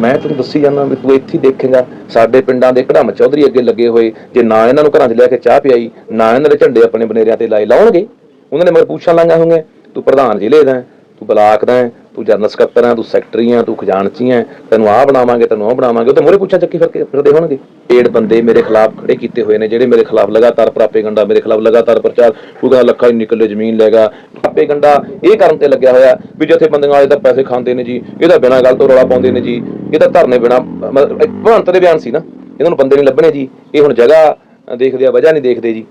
ਮੈਂ ਤੈਨੂੰ ਦੱਸੀ ਜਾਂਦਾ ਵੀ ਤੂੰ ਇੱਥੇ ਦੇਖੇਗਾ, ਸਾਡੇ ਪਿੰਡਾਂ ਦੇ ਕੜਮ ਚੌਧਰੀ ਅੱਗੇ ਲੱਗੇ ਹੋਏ, ਜੇ ਨਾ ਇਹਨਾਂ ਨੂੰ ਘਰਾਂ 'ਚ ਲੈ ਕੇ ਚਾਹ ਪਿਆਈ, ਨਾ ਇਹਨਾਂ ਦੇ ਝੰਡੇ ਆਪਣੇ ਬਨੇਰਿਆਂ ਤੇ ਲਾਏ, ਲਾਉਣਗੇ? ਉਹਨਾਂ ਨੇ ਮਰ ਪੁੱਛਾਂ ਲਾਂਗਾ ਹੋਣਗੇ ਤੂੰ ਪ੍ਰਧਾਨ ਜ਼ਿਲ੍ਹੇ ਦਾ ਤੂੰ ਬਲਾਕ ਦਾ ਤੂੰ ਜਨਰਲ ਸਕੱਤਰ ਹੈ ਤੂੰ ਸੈਕਟਰੀ ਹੈ ਤੂੰ ਖਜ਼ਾਨਚੀ ਹੈ ਤੈਨੂੰ ਆਹ ਬਣਾਵਾਂਗੇ ਤੈਨੂੰ ਉਹ ਬਣਾਵਾਂਗੇ ਉਹ ਤੇ ਮੋਰੇ ਪੁੱਛਾਂ ਚੱਕੀ ਫਿਰ ਕੇ ਫਿਰਦੇ ਹੋਣਗੇ। ਏਡ ਬੰਦੇ ਮੇਰੇ ਖਿਲਾਫ ਖੜੇ ਕੀਤੇ ਹੋਏ ਨੇ ਜਿਹੜੇ ਮੇਰੇ ਖਿਲਾਫ ਲਗਾਤਾਰ ਪ੍ਰਾਪੇਗੰਡਾ ਮੇਰੇ ਖਿਲਾਫ ਲਗਾਤਾਰ ਪ੍ਰਚਾਰ। ਉਹਦਾ ਲੱਖਾਂ ਹੀ ਨਿਕਲੇ ਜ਼ਮੀਨ ਲੈਗਾ ਪ੍ਰਾਪੇਗੰਡਾ ਇਹ ਕਰਨ ਤੇ ਲੱਗਿਆ ਹੋਇਆ ਵੀ ਜਿੱਥੇ ਬੰਦੀਆਂ ਵਾਲੇ ਤਾਂ ਪੈਸੇ ਖਾਂਦੇ ਨੇ ਜੀ ਇਹਦਾ ਬਿਨਾਂ ਗੱਲ ਤੋਂ ਰੌਲਾ ਪਾਉਂਦੇ ਨੇ ਜੀ। ਇਹ ਤਾਂ ਧਰਨੇ ਬਿਨਾਂ ਮਤਲਬ ਇੱਕ ਭਗਵੰਤ ਦੇ ਬਿਆਨ ਸੀ ਨਾ। ਇਹਨਾਂ ਨੂੰ ਬੰਦੇ ਨਹੀਂ ਲੱਭਣੇ ਜੀ। ਇਹ ਹੁਣ ਜਗ੍ਹਾ ਦੇਖਦੇ ਆ ਵਜ੍ਹਾ ਨਹੀਂ ਦੇਖਦੇ ਜੀ।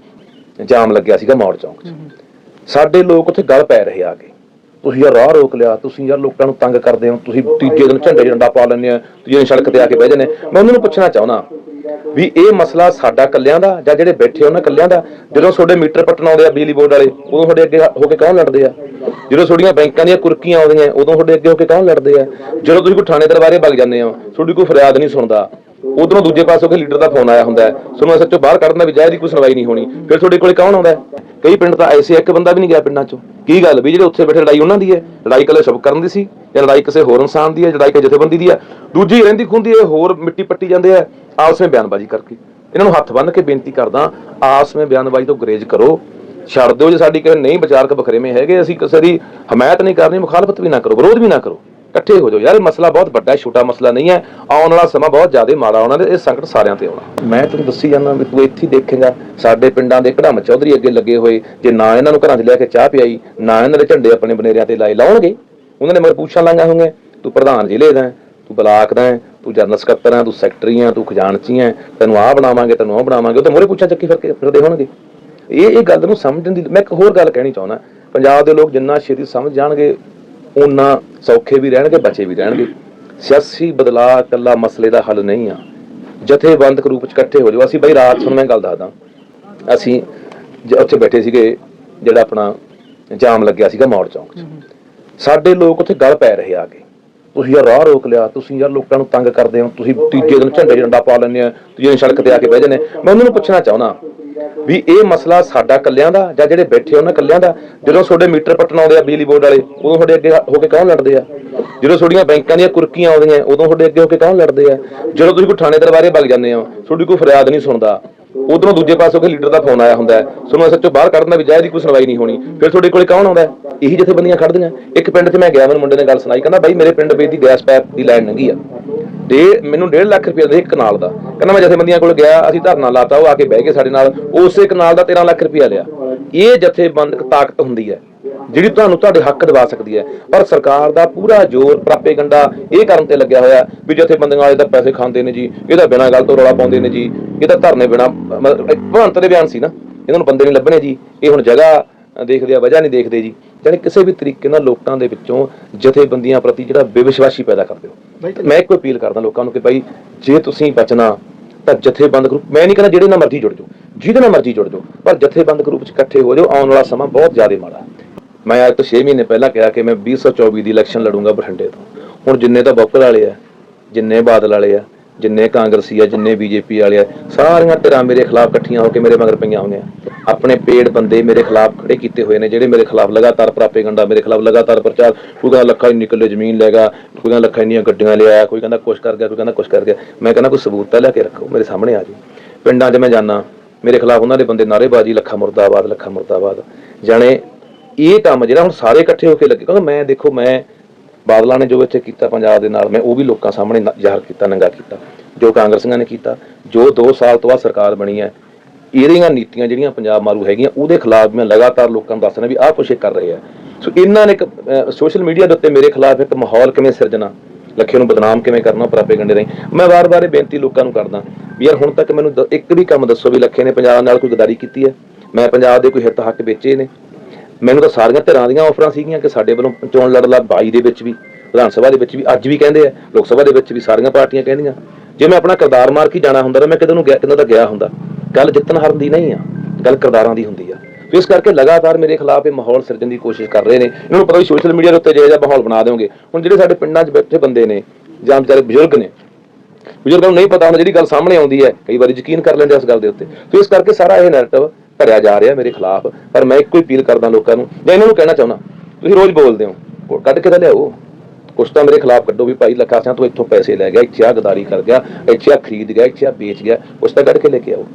ਜਾਮ ਲੱਗਿਆ ਸੀਗਾ ਮੌੜ ਚੌਂਕ 'ਚ। ਸਾਡੇ ਲੋਕ ਉੱਥੇ ਗੱਲ ਪੈ ਰਹੇ ਆ ਕੇ। ਤੁਸੀਂ ਯਾਰ ਰਾਹ ਰੋਕ ਲਿਆ ਤੁਸੀਂ ਯਾਰ ਲੋਕਾਂ ਨੂੰ ਤੰਗ ਕਰਦੇ ਹੋ ਤੁਸੀਂ ਤੀਜੇ ਦਿਨ ਝੰਡੇ ਝੰਡਾ ਪਾ ਲੈਂਦੇ ਆ ਦਿਨ ਸੜਕ ਤੇ ਆ ਕੇ ਬਹਿ ਜਾਂਦੇ ਮੈਂ ਉਹਨਾਂ ਨੂੰ ਪੁੱਛਣਾ ਚਾਹੁੰਦਾ ਵੀ ਇਹ ਮਸਲਾ ਸਾਡਾ ਕੱਲਿਆਂ ਦਾ ਜਾਂ ਜਿਹੜੇ ਬੈਠੇ ਉਹਨਾਂ ਕੱਲਿਆਂ ਦਾ? ਜਦੋਂ ਤੁਹਾਡੇ ਮੀਟਰ ਪੱਟਣ ਆਉਂਦੇ ਆ ਬਿਜਲੀ ਬੋਰਡ ਵਾਲੇ ਉਦੋਂ ਤੁਹਾਡੇ ਅੱਗੇ ਹੋ ਕੇ ਕੌਣ ਲੜਦੇ ਆ? ਜਦੋਂ ਤੁਹਾਡੀਆਂ ਬੈਂਕਾਂ ਦੀਆਂ ਕੁਰਕੀਆਂ ਆਉਂਦੀਆਂ ਉਦੋਂ ਤੁਹਾਡੇ ਅੱਗੇ ਹੋ ਕੇ ਕੌਣ ਲੜਦੇ ਆ? ਜਦੋਂ ਤੁਸੀਂ ਕੋਈ ਥਾਣੇ ਦਰਬਾਰੇ ਵਗ ਜਾਂਦੇ ਹੋ ਤੁਹਾਡੀ ਕੋਈ ਫਰਿਆਦ ਨਹੀਂ ਸੁਣਦਾ। ਉਧਰੋਂ ਦੂਜੇ ਪਾਸੋਂ ਕਿ ਲੀਡਰ ਦਾ ਫੋਨ ਆਇਆ ਹੁੰਦਾ ਤੁਹਾਨੂੰ ਸੱਚੋ ਬਾਹਰ ਕੱਢਣ ਦਾ ਵੀ ਜਾਇਜ਼ ਦੀ ਕੋਈ ਸੁਣਵਾਈ ਨਹੀਂ ਹੋਣੀ। ਫਿਰ ਤੁਹਾਡੇ ਕੋਲੇ ਕੌਣ ਆਉਂਦਾ? ਕਈ ਪਿੰਡ ਤਾਂ ਐਸੇ ਇੱਕ ਬੰਦਾ ਵੀ ਨਹੀਂ ਗਿਆ ਪਿੰਡਾਂ ਚੋਂ। ਕੀ ਗੱਲ ਵੀ ਜਿਹੜੇ ਉੱਥੇ ਬੈਠੇ ਲੜਾਈ ਉਹਨਾਂ ਦੀ ਹੈ? ਲੜਾਈ ਕੱਲੇ ਸ਼ੁਭ ਕਰਨ ਦੀ ਸੀ ਜਾਂ ਲੜਾਈ ਕਿਸੇ ਹੋਰ ਇਨਸਾਨ ਦੀ ਹੈ? ਲੜਾਈ ਕਿਸੇ ਜਥੇਬੰਦੀ ਦੀ ਹੈ? ਦੂਜੀ ਰਹਿੰਦੀ ਖੁੰਦੀ ਇਹ ਹੋਰ ਮਿੱਟੀ ਪੱਟੀ ਜਾਂਦੇ ਆ। ਆਪਸ ਵਿੱਚ ਬਿਆਨਬਾਜ਼ੀ ਕਰਕੇ। ਇਹਨਾਂ ਨੂੰ ਹੱਥ ਬੰਨ੍ਹ ਕੇ ਬੇਨਤੀ ਕਰਦਾ, ਆਪਸ ਵਿੱਚ ਬਿਆਨਬਾਜ਼ੀ ਤੋਂ ਗੁਰੇਜ਼ ਕਰੋ। ਛੱਡ ਦਿਓ ਜੇ ਸਾਡੀ ਕਿਸੇ ਨਹੀਂ ਵਿਚਾਰਕ ਬਖਰੇਵੇਂ ਹੈਗੇ, ਅਸੀਂ ਕਿਸੇ ਦੀ ਹਮਾਇਤ ਨਹੀਂ ਕਰਨੀ, ਮੁਖਾਲਫਤ ਵੀ ਨਾ ਕਰੋ, ਵਿਰੋਧ ਵੀ ਨਾ ਕਰੋ। ਇਕੱਠੇ ਹੋ ਜਾਓ। ਯਾਰ ਇਹ ਮਸਲਾ ਬਹੁਤ ਵੱਡਾ ਹੈ ਛੋਟਾ ਮਸਲਾ ਨਹੀਂ ਹੈ। ਆਉਣ ਵਾਲਾ ਸਮਾਂ ਬਹੁਤ ਜ਼ਿਆਦਾ ਮਾੜਾ ਆਉਣਾ ਤੇ ਇਹ ਸੰਕਟ ਸਾਰਿਆਂ ਤੇ ਆਉਣਾ ਮੈਂ ਤੈਨੂੰ ਦੱਸੀ ਜਾਂਦਾ ਵੀ ਤੂੰ ਇੱਥੇ ਦੇਖੇਗਾ ਸਾਡੇ ਪਿੰਡਾਂ ਦੇ ਕੜਮ ਚੌਧਰੀ ਅੱਗੇ ਲੱਗੇ ਹੋਏ। ਜੇ ਨਾ ਇਹਨਾਂ ਨੂੰ ਘਰਾਂ 'ਚ ਲੈ ਕੇ ਚਾਹ ਪਿਆਈ ਨਾ ਇਹਨਾਂ ਦੇ ਝੰਡੇ ਆਪਣੇ ਬਨੇਰਿਆਂ ਤੇ ਲਾਏ ਲਾਉਣਗੇ। ਉਹਨਾਂ ਨੇ ਮਰ ਪੁੱਛਾਂ ਲਾਂਗਾ ਹੋਣਗੇ ਤੂੰ ਪ੍ਰਧਾਨ ਜ਼ਿਲ੍ਹੇ ਦਾ ਤੂੰ ਬਲਾਕ ਦਾ ਹੈ, ਤੂੰ ਜਨਰਲ ਸਕੱਤਰ ਹੈ ਤੂੰ ਸੈਕਟਰੀ ਹੈ ਤੂੰ ਖਜ਼ਾਨਚੀ ਹੈ। ਤੈਨੂੰ ਆਹ ਬਣਾਵਾਂਗੇ ਤੈਨੂੰ ਉਹ ਬਣਾਵਾਂਗੇ ਉਹ ਤੇ ਮੋਰੇ ਪੁੱਛਾਂ ਚੱਕੀ ਫਿਰ ਕੇ ਫਿਰਦੇ ਹੋਣਗੇ। ਇਹ ਇਹ ਗੱਲ ਨੂੰ ਸਮਝਣ ਦੀ ਮੈਂ ਇੱਕ ਹੋਰ ਗੱਲ ਕਹਿਣੀ ਚਾਹੁੰਦਾ। ਪੰਜਾਬ ਦੇ ਲੋਕ ਜਿੰਨਾ ਛੇਤੀ ਸਮਝ ਜਾਣਗੇ ਉਹਨਾਂ ਸੌਖੇ ਵੀ ਰਹਿਣਗੇ ਬਚੇ ਵੀ ਰਹਿਣਗੇ। ਸਿਆਸੀ ਬਦਲਾਅ ਇਕੱਲਾ ਮਸਲੇ ਦਾ ਹੱਲ ਨਹੀਂ ਆ। ਜਥੇਬੰਦਕ ਰੂਪ ਚ ਇਕੱਠੇ ਹੋ ਜਾਓ। ਅਸੀਂ ਬਈ ਰਾਤ ਤੁਹਾਨੂੰ ਮੈਂ ਗੱਲ ਦੱਸਦਾ। ਅਸੀਂ ਉੱਥੇ ਬੈਠੇ ਸੀਗੇ ਜਿਹੜਾ ਆਪਣਾ ਜਾਮ ਲੱਗਿਆ ਸੀਗਾ ਮੌੜ ਚੌਂਕ 'ਚ। ਸਾਡੇ ਲੋਕ ਉੱਥੇ ਗੱਲ ਪੈ ਰਹੇ ਆ ਕੇ। ਤੁਸੀਂ ਯਾਰ ਰਾਹ ਰੋਕ ਲਿਆ ਤੁਸੀਂ ਯਾਰ ਲੋਕਾਂ ਨੂੰ ਤੰਗ ਕਰਦੇ ਹੋ ਤੁਸੀਂ ਤੀਜੇ ਦਿਨ ਝੰਡੇ ਝੰਡਾ ਪਾ ਲੈਂਦੇ ਆ ਦਿਨ ਸੜਕ ਤੇ ਆ ਕੇ ਬਹਿ ਜਾਂਦੇ ਮੈਂ ਉਹਨਾਂ ਨੂੰ ਪੁੱਛਣਾ ਚਾਹੁੰਦਾ ਵੀ ਇਹ ਮਸਲਾ ਸਾਡਾ ਕੱਲਿਆਂ ਦਾ ਜਾਂ ਜਿਹੜੇ ਬੈਠੇ ਉਹਨਾਂ ਕੱਲਿਆਂ ਦਾ? ਜਦੋਂ ਤੁਹਾਡੇ ਮੀਟਰ ਪੱਟਣ ਆਉਂਦੇ ਆ ਬਿਜਲੀ ਬੋਰਡ ਵਾਲੇ, ਉਦੋਂ ਤੁਹਾਡੇ ਅੱਗੇ ਹੋ ਕੇ ਕੌਣ ਲੜਦੇ ਆ? ਜਦੋਂ ਤੁਹਾਡੀਆਂ ਬੈਂਕਾਂ ਦੀਆਂ ਕੁਰਕੀਆਂ ਆਉਂਦੀਆਂ, ਉਦੋਂ ਤੁਹਾਡੇ ਅੱਗੇ ਹੋ ਕੇ ਕੌਣ ਲੜਦੇ ਆ? ਜਦੋਂ ਤੁਸੀਂ ਕੋਈ ਥਾਣੇ ਦਰਬਾਰੇ ਵਗ ਜਾਂਦੇ ਹੋ, ਤੁਹਾਡੀ ਕੋਈ ਫਰਿਆਦ ਨਹੀਂ ਸੁਣਦਾ। ਉਧਰੋਂ ਦੂਜੇ ਪਾਸੋਂ ਕਿ ਲੀਡਰ ਦਾ ਫੋਨ ਆਇਆ ਹੁੰਦਾ ਤੁਹਾਨੂੰ ਤੁਹਾਨੂੰ ਸੱਚੋ ਬਾਹਰ ਕੱਢਣ ਦਾ ਵੀ ਜਾਇਜ਼ ਦੀ ਕੋਈ ਸੁਣਵਾਈ ਨਹੀਂ ਹੋਣੀ। ਫਿਰ ਤੁਹਾਡੇ ਕੋਲੇ ਕੌਣ ਆਉਂਦਾ ਇਹੀ ਜਥੇਬੰਦੀਆਂ ਖੜਦੀਆਂ ਇੱਕ ਪਿੰਡ 'ਚ ਮੈਂ ਗਿਆ, ਮੈਨੂੰ ਮੁੰਡੇ ਨੇ ਗੱਲ ਸੁਣਾਈ, ਕਹਿੰਦਾ, ਬਾਈ, ਮੇਰੇ ਪਿੰਡ ਵਿੱਚ ਦੀ ਗੈਸ ਪਾਈਪ ਦੀ ਲਾਈਨ ਲੰਘੀ ਆ। ਤੇ ਮੈਨੂੰ 1.5 ਲੱਖ ਰੁਪਏ ਦੇ ਇੱਕ ਕਨਾਲ ਦਾ। ਕਹਿੰਦਾ ਮੈਂ ਜਥੇਬੰਦੀਆਂ ਕੋਲ ਗਿਆ, ਅਸੀਂ ਧਰਨਾ ਲਾਤਾ, ਉਹ ਆ ਕੇ ਬਹਿ ਗਏ ਸਾਡੇ ਨਾਲ। ਉਸੇ ਕਨਾਲ ਦਾ 13 ਲੱਖ ਰੁਪਇਆ ਲਿਆ। ਇਹ ਜਥੇਬੰਦਕ ਤਾਕਤ ਹੁੰਦੀ ਹੈ, ਜਿਹੜੀ ਤੁਹਾਨੂੰ ਤੁਹਾਡੇ ਹੱਕ ਦਿਵਾ ਸਕਦੀ ਹੈ। ਪਰ ਸਰਕਾਰ ਦਾ ਪੂਰਾ ਜ਼ੋਰ ਪ੍ਰਾਪੇਗੰਡਾ ਇਹ ਕਰਨ ਤੇ ਲੱਗਿਆ ਹੋਇਆ ਵੀ ਜਥੇਬੰਦੀਆਂ ਵਾਲੇ ਤਾਂ ਪੈਸੇ ਖਾਂਦੇ ਨੇ ਜੀ, ਇਹਦਾ ਬਿਨਾਂ ਗੱਲ ਤੋਂ ਰੌਲਾ ਪਾਉਂਦੇ ਨੇ ਜੀ। ਇਹ ਤਾਂ ਧਰਨੇ ਬਿਨਾਂ, ਮਤਲਬ ਭਗਵੰਤ ਦੇ ਬਿਆਨ ਸੀ ਨਾ, ਇਹਨਾਂ ਨੂੰ ਬੰਦੇ ਨਹੀਂ ਲੱਭਣੇ ਜੀ। ਇਹ ਹੁਣ ਜਗ੍ਹਾ ਦੇਖਦੇ ਆ, ਵਜ੍ਹਾ ਨਹੀਂ ਦੇਖਦੇ ਜੀ। ਯਾਨੀ ਕਿਸੇ ਵੀ ਤਰੀਕੇ ਨਾਲ ਲੋਕਾਂ ਦੇ ਵਿੱਚੋਂ ਜਥੇਬੰਦੀਆਂ ਪ੍ਰਤੀ ਜਿਹੜਾ ਬੇਵਿਸ਼ਵਾਸੀ ਪੈਦਾ ਕਰਦੇ ਹੋ। ਮੈਂ ਇੱਕ ਅਪੀਲ ਕਰਦਾ ਲੋਕਾਂ ਨੂੰ ਕਿ ਭਾਈ ਜੇ ਤੁਸੀਂ ਬਚਣਾ ਤਾਂ ਜਥੇਬੰਦ ਗਰੁੱਪ ਮੈਂ ਨਹੀਂ ਕਹਿੰਦਾ ਜਿਹੜੇ ਨਾਲ ਮਰਜ਼ੀ ਜੁੜ ਜਾਓ ਜਿਹਦੇ ਨਾਲ ਮਰਜ਼ੀ ਜੁੜ ਜਾਓ ਪਰ ਜਥੇਬੰਦ ਗਰੁੱਪ 'ਚ ਇਕੱਠੇ ਹੋ ਜਾਓ ਆਉਣ ਵਾਲਾ ਸਮਾਂ ਬਹੁਤ ਜ਼ਿਆਦਾ ਮਾੜਾ। ਮੈਂ ਅੱਜ ਤੋਂ 6 ਮਹੀਨੇ ਪਹਿਲਾਂ ਕਿਹਾ ਕਿ ਮੈਂ 2024 ਦੀ ਇਲੈਕਸ਼ਨ ਲੜੂੰਗਾ ਬਠਿੰਡੇ ਤੋਂ। ਹੁਣ ਜਿੰਨੇ ਤਾਂ ਬੌਕਰ ਵਾਲੇ ਆ ਜਿੰਨੇ ਬਾਦਲ ਵਾਲੇ ਆ ਜਿੰਨੇ ਕਾਂਗਰਸੀ ਆ ਜਿੰਨੇ ਬੀਜੇਪੀ ਵਾਲੇ ਆ ਸਾਰੀਆਂ ਧਿਰਾਂ ਮੇਰੇ ਖਿਲਾਫ ਇਕੱਠੀਆਂ ਹੋ ਕੇ ਮੇਰੇ ਮਗਰ ਪਈਆਂ ਹੋਈਆਂ। ਆਪਣੇ ਪੇੜ ਬੰਦੇ ਮੇਰੇ ਖਿਲਾਫ ਖੜੇ ਕੀਤੇ ਹੋਏ ਨੇ, ਜਿਹੜੇ ਮੇਰੇ ਖਿਲਾਫ ਲਗਾਤਾਰ ਪ੍ਰਾਪੇਗੰਡਾ ਮੇਰੇ ਖਿਲਾਫ ਲਗਾਤਾਰ ਪ੍ਰਚਾਰ, ਕੋਈ ਕਹਿੰਦਾ ਲੱਖਾਂ ਇੰਨੀ ਨਿਕਲੇ ਜ਼ਮੀਨ ਲੈਗਾ ਕੋਈ ਕਹਿੰਦਾ ਲੱਖਾਂ ਇੰਨੀਆਂ ਗੱਡੀਆਂ ਲਿਆਇਆ ਕੋਈ ਕਹਿੰਦਾ ਕੁਛ ਕਰ ਗਿਆ, ਕੋਈ ਕਹਿੰਦਾ ਕੁਛ ਕਰ ਗਿਆ। ਮੈਂ ਕਹਿੰਦਾ ਕੋਈ ਸਬੂਤ ਤਾਂ ਲਿਆ ਕੇ ਰੱਖੋ, ਮੇਰੇ ਸਾਹਮਣੇ ਆ ਜਾਓ। ਪਿੰਡਾਂ 'ਚ ਮੈਂ ਜਾਣਾ ਮੇਰੇ ਖਿਲਾਫ ਉਹਨਾਂ ਦੇ ਬੰਦੇ ਨਾਅਰੇਬਾਜ਼ੀ ਲੱਖਾਂ ਮੁਰਦਾਬਾਦ ਲੱਖਾਂ ਮੁਰਦਾਬਾਦ। ਜਾਣੇ, ਇਹ ਕੰਮ ਜਿਹੜਾ ਹੁਣ ਸਾਰੇ ਇਕੱਠੇ ਹੋ ਕੇ ਲੱਗੇ, ਕਿਉਂਕਿ ਮੈਂ ਦੇਖੋ, ਮੈਂ ਬਾਦਲਾਂ ਨੇ ਜੋ ਇੱਥੇ ਕੀਤਾ ਪੰਜਾਬ ਦੇ ਨਾਲ, ਮੈਂ ਉਹ ਵੀ ਲੋਕਾਂ ਸਾਹਮਣੇ ਜ਼ਾਹਰ ਕੀਤਾ, ਨੰਗਾ ਕੀਤਾ। ਜੋ ਕਾਂਗਰਸੀਆਂ ਨੇ ਕੀਤਾ, ਜੋ 2 ਸਾਲ ਤੋਂ ਬਾਅਦ ਸਰਕਾਰ ਬਣੀ ਹੈ ਇਹਦੀਆਂ ਨੀਤੀਆਂ ਜਿਹੜੀਆਂ ਪੰਜਾਬ ਮਾਰੂ ਹੈਗੀਆਂ, ਉਹਦੇ ਖਿਲਾਫ ਮੈਂ ਲਗਾਤਾਰ ਲੋਕਾਂ ਨੂੰ ਦੱਸ ਰਿਹਾ ਵੀ ਆਹ ਕੁਛ ਇਹ ਕਰ ਰਹੇ ਆ। ਸੋ ਇਹਨਾਂ ਨੇ ਇੱਕ ਸੋਸ਼ਲ ਮੀਡੀਆ ਦੇ ਉੱਤੇ ਮੇਰੇ ਖਿਲਾਫ ਇੱਕ ਮਾਹੌਲ ਕਿਵੇਂ ਸਿਰਜਣਾ? ਲੱਖੇ ਨੂੰ ਬਦਨਾਮ ਕਿਵੇਂ ਕਰਨਾ ਪ੍ਰਾਪੇਗੰਡੇ ਰਾਹੀਂ? ਮੈਂ ਵਾਰ-ਵਾਰ ਇਹ ਬੇਨਤੀ ਲੋਕਾਂ ਨੂੰ ਕਰਦਾ ਵੀ ਯਾਰ ਹੁਣ ਤੱਕ ਮੈਨੂੰ ਦ- ਇੱਕ ਵੀ ਕੰਮ ਦੱਸੋ ਵੀ ਲੱਖੇ ਨੇ ਪੰਜਾਬ ਨਾਲ ਕੋਈ ਗਦਾਰੀ ਕੀਤੀ ਹੈ। ਮੈਂ ਪੰਜਾਬ ਦੇ ਕੋਈ ਹਿੱਤ ਹੱਕ ਵੇਚੇ ਨੇ। ਮੈਨੂੰ ਤਾਂ ਸਾਰੀਆਂ ਧਿਰਾਂ ਦੀਆਂ ਆਫਰਾਂ ਸੀਗੀਆਂ ਕਿ ਸਾਡੇ ਵੱਲੋਂ ਚੋਣ ਲੜ ਲਾ 22 ਦੇ ਵਿੱਚ ਵੀ, ਵਿਧਾਨ ਸਭਾ ਦੇ ਵਿੱਚ ਵੀ, ਅੱਜ ਵੀ ਕਹਿੰਦੇ ਆ, ਲੋਕ ਸਭਾ ਦੇ ਵਿੱਚ ਵੀ ਸਾਰੀਆਂ ਪਾਰਟੀਆਂ ਕਹਿੰਦੀਆਂ। ਜੇ ਮੈਂ ਆਪਣਾ ਕਿਰਦਾਰ ਮਾਰ ਕੇ ਜਾਣਾ ਹੁੰਦਾ ਤਾਂ ਮੈਂ ਕਿਤੇ ਨੂੰ ਗਿਆ, ਕਿਤੇ ਦਾ ਗਿਆ ਹੁੰਦਾ। ਗੱਲ ਜਿੱਤਣ ਹਾਰਨ ਦੀ ਨਹੀਂ ਆ, ਗੱਲ ਕਰਦਾਰਾਂ ਦੀ ਹੁੰਦੀ ਆ। ਤੇ ਇਸ ਕਰਕੇ ਲਗਾਤਾਰ ਮੇਰੇ ਖਿਲਾਫ ਇਹ ਮਾਹੌਲ ਸਿਰਜਣ ਦੀ ਕੋਸ਼ਿਸ਼ ਕਰ ਰਹੇ ਨੇ। ਇਹਨਾਂ ਨੂੰ ਪਤਾ ਵੀ ਸੋਸ਼ਲ ਮੀਡੀਆ ਦੇ ਉੱਤੇ ਜਿਹੋ ਜਿਹਾ ਮਾਹੌਲ ਬਣਾ ਦੇਵੋਗੇ ਹੁਣ ਜਿਹੜੇ ਸਾਡੇ ਪਿੰਡਾਂ 'ਚ ਬੈਠੇ ਬੰਦੇ ਨੇ, ਜਾਂ ਵਿਚਾਰੇ ਬਜ਼ੁਰਗ ਨੇ, ਬਜ਼ੁਰਗਾਂ ਨੂੰ ਨਹੀਂ ਪਤਾ ਹੁੰਦਾ ਜਿਹੜੀ ਗੱਲ ਸਾਹਮਣੇ ਆਉਂਦੀ ਹੈ, ਕਈ ਵਾਰੀ ਯਕੀਨ ਕਰ ਲੈਂਦੇ ਇਸ ਗੱਲ ਦੇ ਉੱਤੇ। ਤੇ ਇਸ ਕਰਕੇ ਸਾਰਾ ਇਹ ਨੈਰੇਟਿਵ ਭਰਿਆ ਜਾ ਰਿਹਾ ਮੇਰੇ ਖਿਲਾਫ। ਪਰ ਮੈਂ ਇੱਕੋ ਹੀ ਅਪੀਲ ਕਰਦਾ ਲੋਕਾਂ ਨੂੰ ਜਾਂ ਇਹਨਾਂ ਨੂੰ ਕਹਿਣਾ ਚਾਹੁੰਦਾ, ਤੁਸੀਂ ਰੋਜ਼ ਬੋਲਦੇ ਹੋ ਕੱਢ ਕੇ ਤਾਂ ਲਿਆਓ। ਕੁਛ ਤਾਂ ਮੇਰੇ ਖਿਲਾਫ ਕੱਢੋ ਵੀ ਭਾਈ ਲੱਖਾ ਸਿੰਘ ਤੂੰ ਇੱਥੋਂ ਪੈਸੇ ਲੈ ਗਿਆ, ਇੱਥੇ ਆ ਗਦਾਰੀ ਕਰ ਗਿਆ, ਇੱਥੇ ਆ ਖਰੀਦ ਗਿਆ, ਇੱਥੇ ਆ ਵੇਚ ਗਿਆ, ਕੁਛ ਤਾਂ ਕੱਢ ਕੇ ਲੈ ਕੇ ਆਓ।